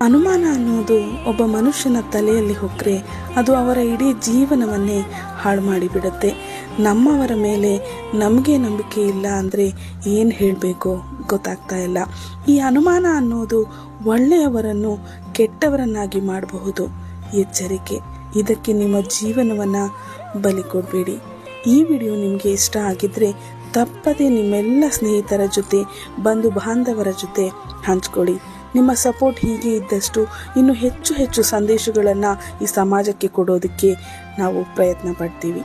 ಒಬ್ಬ ಮನುಷ್ಯನ ತಲೆಯಲ್ಲಿ ಹೊಕ್ಕರೆ ಅದು ಅವರ ಇಡೀ ಜೀವನವನ್ನೇ ಹಾಳು ಮಾಡಿಬಿಡುತ್ತೆ. ನಮ್ಮವರ ಮೇಲೆ ನಮಗೆ ನಂಬಿಕೆ ಇಲ್ಲ ಅಂದರೆ ಏನು ಹೇಳಬೇಕು ಗೊತ್ತಾಗ್ತಾ ಇಲ್ಲ. ಈ ಅನುಮಾನ ಅನ್ನೋದು ಒಳ್ಳೆಯವರನ್ನು ಕೆಟ್ಟವರನ್ನಾಗಿ ಮಾಡಬಹುದು. ಎಚ್ಚರಿಕೆ. ಇದಕ್ಕೆ ನಿಮ್ಮ ಜೀವನವನ್ನು ಬಲಿ ಕೊಡಬೇಡಿ. ಈ ವಿಡಿಯೋ ನಿಮಗೆ ಇಷ್ಟ ಆಗಿದ್ದರೆ ತಪ್ಪದೆ ನಿಮ್ಮೆಲ್ಲ ಸ್ನೇಹಿತರ ಜೊತೆ, ಬಂಧು ಬಾಂಧವರ ಜೊತೆ ಹಂಚ್ಕೊಳ್ಳಿ. ನಿಮ್ಮ ಸಪೋರ್ಟ್ ಹೀಗೆ ಇದ್ದಷ್ಟು ಇನ್ನು ಹೆಚ್ಚು ಹೆಚ್ಚು ಸಂದೇಶಗಳನ್ನು ಈ ಸಮಾಜಕ್ಕೆ ಕೊಡೋದಕ್ಕೆ ನಾವು ಪ್ರಯತ್ನ ಪಡ್ತೀವಿ.